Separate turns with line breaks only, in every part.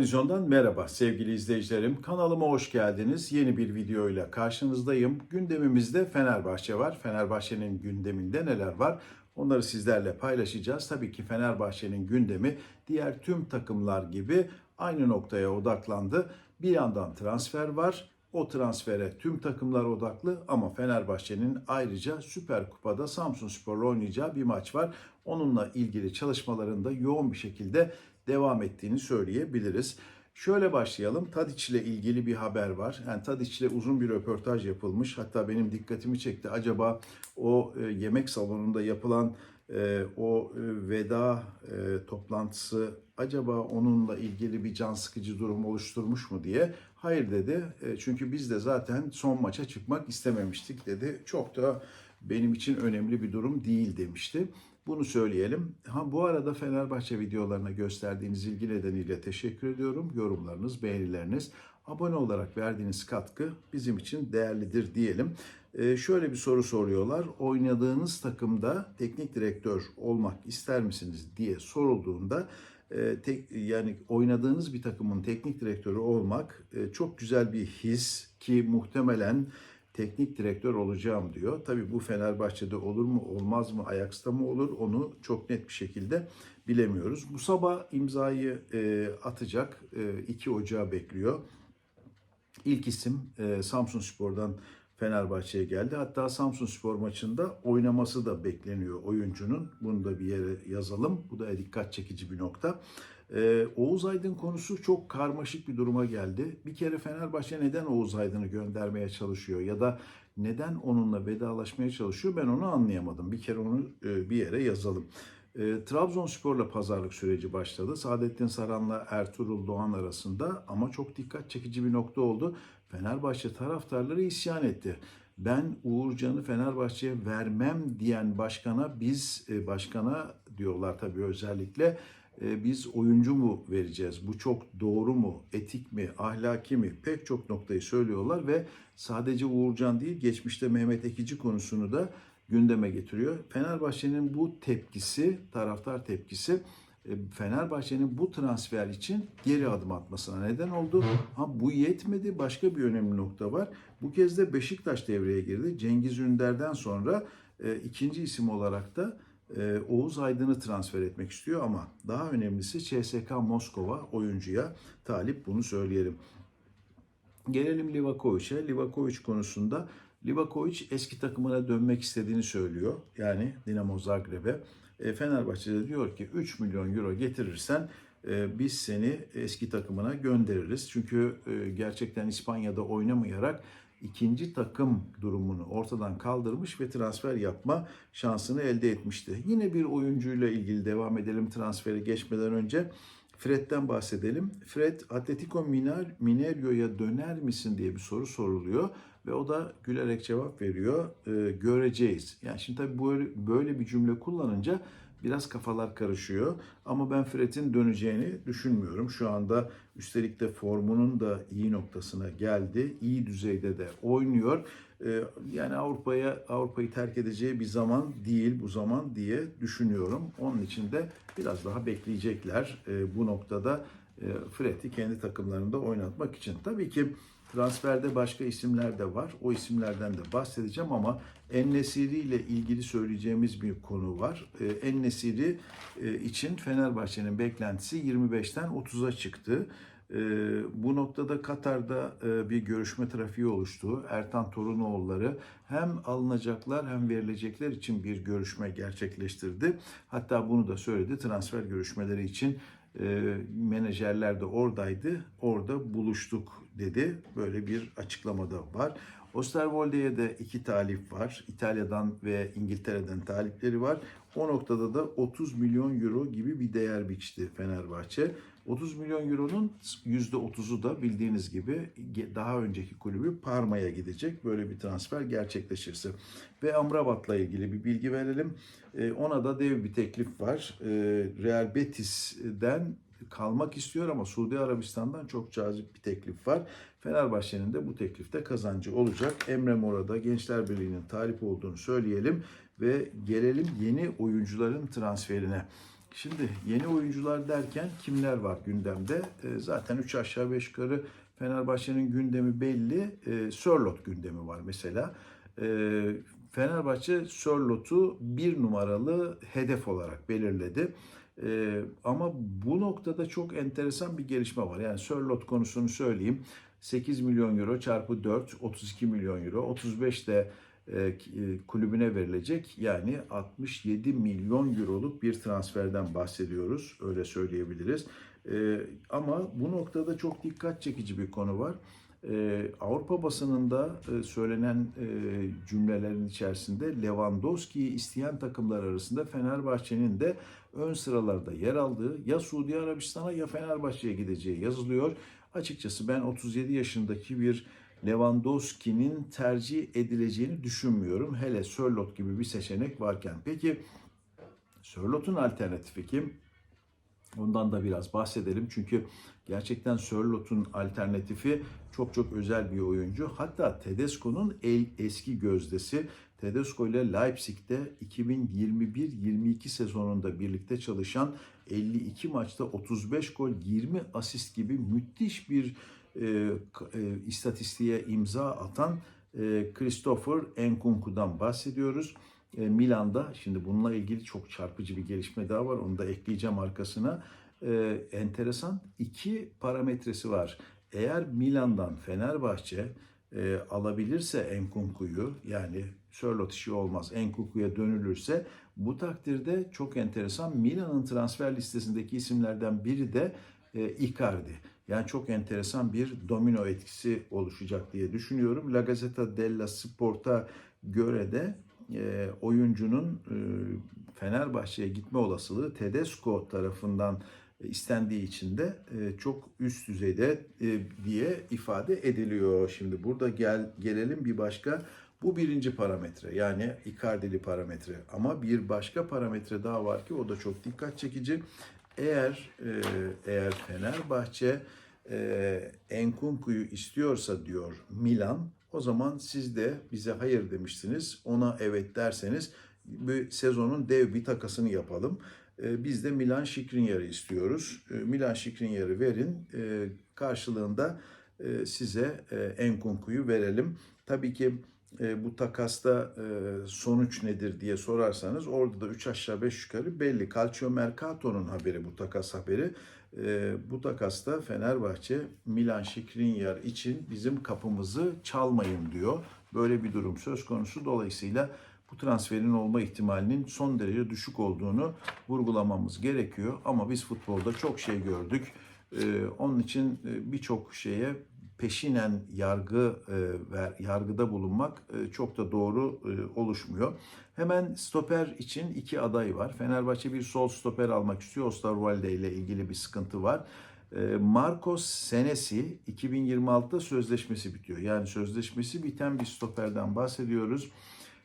Vizyon'dan merhaba sevgili izleyicilerim. Kanalıma hoş geldiniz. Yeni bir videoyla karşınızdayım. Gündemimizde Fenerbahçe var. Fenerbahçe'nin gündeminde neler var? Onları sizlerle paylaşacağız. Tabii ki Fenerbahçe'nin gündemi diğer tüm takımlar gibi aynı noktaya odaklandı. Bir yandan transfer var. O transfere tüm takımlar odaklı ama Fenerbahçe'nin ayrıca Süper Kupa'da Samsun Spor'la oynayacağı bir maç var. Onunla ilgili çalışmalarında yoğun bir şekilde devam ettiğini söyleyebiliriz. Şöyle başlayalım. Tadiç ile ilgili bir haber var. Yani Tadiç ile uzun bir röportaj yapılmış. Hatta benim dikkatimi çekti. Acaba o e, yemek salonunda yapılan e, o e, veda e, toplantısı acaba onunla ilgili bir can sıkıcı durum oluşturmuş mu diye. Hayır dedi. E, çünkü biz de zaten son maça çıkmak istememiştik dedi. Çok da benim için önemli bir durum değil demişti. Bunu söyleyelim. Ha bu arada Fenerbahçe videolarına gösterdiğiniz ilgi nedeniyle teşekkür ediyorum. Yorumlarınız, beğenileriniz, abone olarak verdiğiniz katkı bizim için değerlidir diyelim. Ee, şöyle bir soru soruyorlar. Oynadığınız takımda teknik direktör olmak ister misiniz diye sorulduğunda e, tek, yani oynadığınız bir takımın teknik direktörü olmak e, çok güzel bir his ki muhtemelen teknik direktör olacağım diyor. Tabii bu Fenerbahçe'de olur mu olmaz mı Ajax'ta mı olur onu çok net bir şekilde bilemiyoruz. Bu sabah imzayı e, atacak e, 2 Ocağı bekliyor. İlk isim e, Samsun Spor'dan Fenerbahçe'ye geldi. Hatta Samsun Spor maçında oynaması da bekleniyor oyuncunun. Bunu da bir yere yazalım. Bu da dikkat çekici bir nokta. Ee, Oğuz Aydın konusu çok karmaşık bir duruma geldi. Bir kere Fenerbahçe neden Oğuz Aydın'ı göndermeye çalışıyor ya da neden onunla vedalaşmaya çalışıyor ben onu anlayamadım. Bir kere onu e, bir yere yazalım. E, Trabzonspor'la pazarlık süreci başladı. Saadettin Saran'la Ertuğrul Doğan arasında ama çok dikkat çekici bir nokta oldu. Fenerbahçe taraftarları isyan etti. Ben Uğurcan'ı Fenerbahçe'ye vermem diyen başkana biz e, başkana diyorlar tabii özellikle e, biz oyuncu mu vereceğiz? Bu çok doğru mu? Etik mi? Ahlaki mi? Pek çok noktayı söylüyorlar ve sadece Uğurcan değil geçmişte Mehmet Ekici konusunu da gündeme getiriyor. Fenerbahçe'nin bu tepkisi, taraftar tepkisi e, Fenerbahçe'nin bu transfer için geri adım atmasına neden oldu. Ha bu yetmedi. Başka bir önemli nokta var. Bu kez de Beşiktaş devreye girdi. Cengiz Ünder'den sonra e, ikinci isim olarak da Oğuz Aydın'ı transfer etmek istiyor ama daha önemlisi CSK Moskova oyuncuya talip bunu söyleyelim. Gelelim Livakovic'e. Livakovic konusunda Livakovic eski takımına dönmek istediğini söylüyor. Yani Dinamo Zagreb'e. E, Fenerbahçe'de diyor ki 3 milyon euro getirirsen e, biz seni eski takımına göndeririz. Çünkü e, gerçekten İspanya'da oynamayarak ikinci takım durumunu ortadan kaldırmış ve transfer yapma şansını elde etmişti. Yine bir oyuncuyla ilgili devam edelim transferi geçmeden önce. Fred'den bahsedelim. Fred Atletico Minerio'ya döner misin diye bir soru soruluyor ve o da gülerek cevap veriyor. E, göreceğiz. Yani şimdi tabii böyle, böyle bir cümle kullanınca biraz kafalar karışıyor. Ama ben Fred'in döneceğini düşünmüyorum. Şu anda üstelik de formunun da iyi noktasına geldi. İyi düzeyde de oynuyor. Ee, yani Avrupa'ya Avrupa'yı terk edeceği bir zaman değil bu zaman diye düşünüyorum. Onun için de biraz daha bekleyecekler ee, bu noktada e, Fred'i kendi takımlarında oynatmak için. Tabii ki Transferde başka isimler de var. O isimlerden de bahsedeceğim ama Ennesiri ile ilgili söyleyeceğimiz bir konu var. Ee, Ennesiri e, için Fenerbahçe'nin beklentisi 25'ten 30'a çıktı. Ee, bu noktada Katar'da e, bir görüşme trafiği oluştu. Ertan Torunoğulları hem alınacaklar hem verilecekler için bir görüşme gerçekleştirdi. Hatta bunu da söyledi. Transfer görüşmeleri için e, menajerler de oradaydı. Orada buluştuk dedi. Böyle bir açıklamada var. Osterwolde'ye de iki talip var. İtalya'dan ve İngiltere'den talipleri var. O noktada da 30 milyon euro gibi bir değer biçti Fenerbahçe. 30 milyon euronun %30'u da bildiğiniz gibi daha önceki kulübü Parma'ya gidecek. Böyle bir transfer gerçekleşirse. Ve Amrabat'la ilgili bir bilgi verelim. Ee, ona da dev bir teklif var. Ee, Real Betis'den kalmak istiyor ama Suudi Arabistan'dan çok cazip bir teklif var. Fenerbahçe'nin de bu teklifte kazancı olacak. Emre Mora'da Gençler Birliği'nin talip olduğunu söyleyelim ve gelelim yeni oyuncuların transferine. Şimdi yeni oyuncular derken kimler var gündemde? E, zaten 3 aşağı 5 yukarı Fenerbahçe'nin gündemi belli. E, Sörlot gündemi var mesela. E, Fenerbahçe Sörlot'u bir numaralı hedef olarak belirledi. E, ama bu noktada çok enteresan bir gelişme var. Yani Sörlot konusunu söyleyeyim. 8 milyon euro çarpı 4, 32 milyon euro. 35 de kulübüne verilecek. Yani 67 milyon euroluk bir transferden bahsediyoruz. Öyle söyleyebiliriz. E, ama bu noktada çok dikkat çekici bir konu var. E, Avrupa basınında söylenen cümlelerin içerisinde Lewandowski'yi isteyen takımlar arasında Fenerbahçe'nin de ön sıralarda yer aldığı ya Suudi Arabistan'a ya Fenerbahçe'ye gideceği yazılıyor. Açıkçası ben 37 yaşındaki bir Lewandowski'nin tercih edileceğini düşünmüyorum. Hele Sörlot gibi bir seçenek varken. Peki Sörlot'un alternatifi kim? Ondan da biraz bahsedelim. Çünkü gerçekten Sörlot'un alternatifi çok çok özel bir oyuncu. Hatta Tedesco'nun eski gözdesi. Tedesco ile Leipzig'te 2021-22 sezonunda birlikte çalışan 52 maçta 35 gol 20 asist gibi müthiş bir e, e, istatistiğe imza atan e, Christopher Enkunku'dan bahsediyoruz. E, Milan'da şimdi bununla ilgili çok çarpıcı bir gelişme daha var. Onu da ekleyeceğim arkasına. E, enteresan iki parametresi var. Eğer Milan'dan Fenerbahçe e, alabilirse Enkunku'yu yani Sörlot işi olmaz Enkunku'ya dönülürse bu takdirde çok enteresan Milan'ın transfer listesindeki isimlerden biri de e, Icardi. Yani çok enteresan bir domino etkisi oluşacak diye düşünüyorum. La Gazzetta della Sport'a göre de e, oyuncunun e, Fenerbahçe'ye gitme olasılığı Tedesco tarafından istendiği için de e, çok üst düzeyde e, diye ifade ediliyor. Şimdi burada gel gelelim bir başka bu birinci parametre yani Icardi'li parametre ama bir başka parametre daha var ki o da çok dikkat çekici. Eğer e, eğer Fenerbahçe e, Enkunku'yu istiyorsa diyor Milan o zaman siz de bize hayır demiştiniz. Ona evet derseniz bu sezonun dev bir takasını yapalım. E, biz de Milan Şikrinyar'ı istiyoruz. E, Milan Şikrinyar'ı verin. E, karşılığında size Enkunku'yu verelim. Tabii ki e, bu takasta e, sonuç nedir diye sorarsanız orada da 3 aşağı 5 yukarı belli. Calcio Mercato'nun haberi bu takas haberi. E, bu takasta Fenerbahçe Milan Şikrinyar için bizim kapımızı çalmayın diyor. Böyle bir durum söz konusu. Dolayısıyla bu transferin olma ihtimalinin son derece düşük olduğunu vurgulamamız gerekiyor. Ama biz futbolda çok şey gördük. Ee, onun için e, birçok şeye peşinen yargı e, yargıda bulunmak e, çok da doğru e, oluşmuyor. Hemen stoper için iki aday var. Fenerbahçe bir sol stoper almak istiyor. Osterwalde ile ilgili bir sıkıntı var. E, Marcos Senesi 2026'da sözleşmesi bitiyor. Yani sözleşmesi biten bir stoperden bahsediyoruz.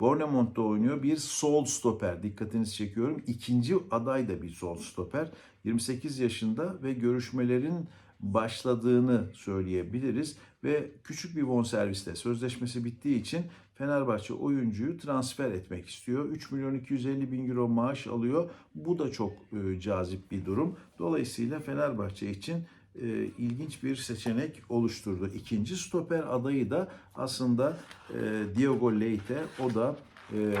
Bournemouth'ta oynuyor. Bir sol stoper. Dikkatinizi çekiyorum. İkinci aday da bir sol stoper. 28 yaşında ve görüşmelerin başladığını söyleyebiliriz ve küçük bir bonservisle sözleşmesi bittiği için Fenerbahçe oyuncuyu transfer etmek istiyor. 3 milyon 250 bin euro maaş alıyor. Bu da çok e, cazip bir durum. Dolayısıyla Fenerbahçe için e, ilginç bir seçenek oluşturdu. İkinci stoper adayı da aslında e, Diogo Leite. O da e,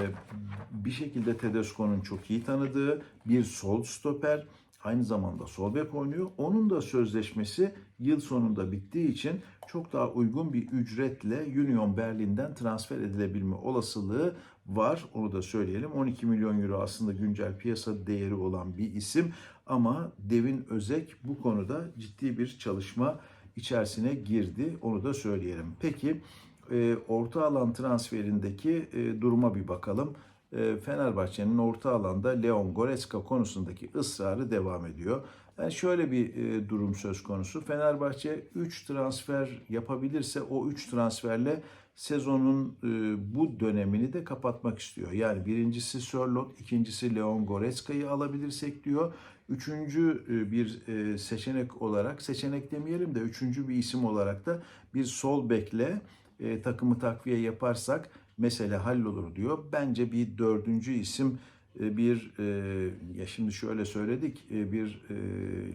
bir şekilde Tedesco'nun çok iyi tanıdığı bir sol stoper aynı zamanda sol bek oynuyor. Onun da sözleşmesi yıl sonunda bittiği için çok daha uygun bir ücretle Union Berlin'den transfer edilebilme olasılığı var. Onu da söyleyelim. 12 milyon euro aslında güncel piyasa değeri olan bir isim ama Devin Özek bu konuda ciddi bir çalışma içerisine girdi. Onu da söyleyelim. Peki e, orta alan transferindeki e, duruma bir bakalım. E, Fenerbahçe'nin orta alanda Leon Goretzka konusundaki ısrarı devam ediyor. Yani şöyle bir e, durum söz konusu. Fenerbahçe 3 transfer yapabilirse o 3 transferle sezonun e, bu dönemini de kapatmak istiyor. Yani birincisi Sörlot, ikincisi Leon Goretzka'yı alabilirsek diyor. Üçüncü bir seçenek olarak, seçenek demeyelim de üçüncü bir isim olarak da bir sol bekle takımı takviye yaparsak mesele hallolur diyor. Bence bir dördüncü isim e, bir e, ya şimdi şöyle söyledik e, bir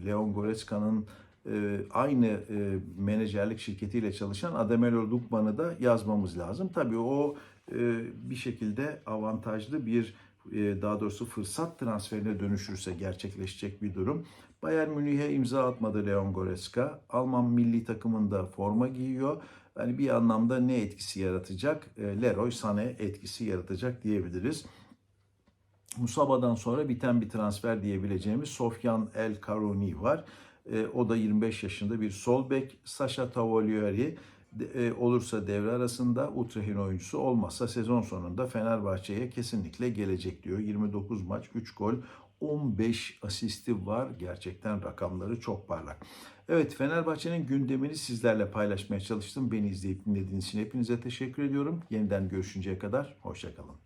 Leon Goretzka'nın aynı menajerlik şirketiyle çalışan Ademelo Lukman'ı da yazmamız lazım. Tabii o bir şekilde avantajlı bir daha doğrusu fırsat transferine dönüşürse gerçekleşecek bir durum. Bayern Münih'e imza atmadı Leon Goretzka. Alman milli takımında forma giyiyor. Yani bir anlamda ne etkisi yaratacak? E, Leroy Sané etkisi yaratacak diyebiliriz. Musaba'dan sonra biten bir transfer diyebileceğimiz Sofyan El Karoni var. E, o da 25 yaşında bir sol bek. Sasha Tavolieri e, olursa devre arasında Utrecht'in oyuncusu olmazsa sezon sonunda Fenerbahçe'ye kesinlikle gelecek diyor. 29 maç, 3 gol, 15 asisti var. Gerçekten rakamları çok parlak. Evet Fenerbahçe'nin gündemini sizlerle paylaşmaya çalıştım. Beni izleyip dinlediğiniz için hepinize teşekkür ediyorum. Yeniden görüşünceye kadar hoşçakalın.